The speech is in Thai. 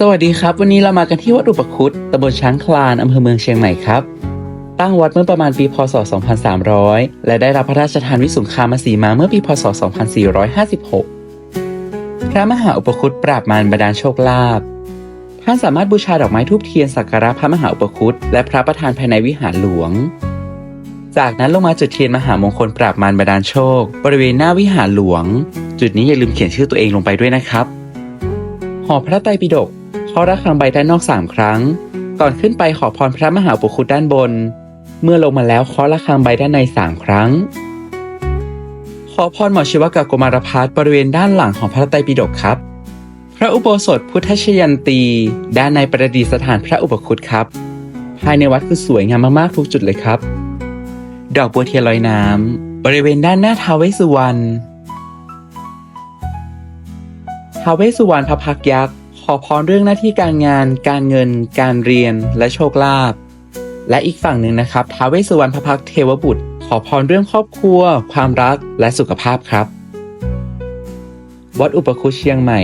สวัสดีครับ วันนี้เรามากันที่วัดอุปคุตตำบลช้างคลานอำเภอเมืองเชียงใหม่ครับ ตั้งวัดเมื่อประมาณปีพศ 2300 และได้รับพระราชทานวิสุงคามสีมาเมื่อปีพศ 2456 พระมหาอุปคุตปราบมารบันดาลโชคลาภท่านสามารถบูชาดอกไม้ทูบเทียนสักการะพระมหาอุปคุตและพระประธานภายในวิหารหลวง จากนั้นลงมาจุดเทียนมหามงคลปราบมารบันดาลโชค บริเวณหน้าวิหารหลวง จุดนี้อย่าลืมเขียนชื่อตัวเองลงไปด้วยนะครับหอพระไตรปิฎกาะระฆังใบด้านนอกสามครั้ง ก่อนขึ้นไปขอพรพระมหาอุปคุตด้านบน เมื่อลงมาแล้วเคาะระฆังใบด้านในสามครั้ง ขอพรหมอชิวกะกุมารพัฒบริเวณด้านหลังของพระไตรปิฎกครับ พระอุโบสถพุทธชยันตี ด้านในประดิษฐานพระอุปคุตครับ ภายในวัดคือสวยงามมากๆทุกจุดเลยครับ ดอกบัวเทียนลอยน้ำบริเวณด้านหน้าท้าวเวสสุวรรณท้าวเวสสุวรรณพระพักยักษ์ อพรเรื่องหน้าที่การงาน การเงิน การเรียน และโชคลาภ และอีกฝั่งหนึ่งนะครับท้าวเวสสุวรรณพระพักตร์เทวบุตร ขอพรเรื่องครอบครัว ความรัก และสุขภาพครับ วัดอุปคุเชียงใหม่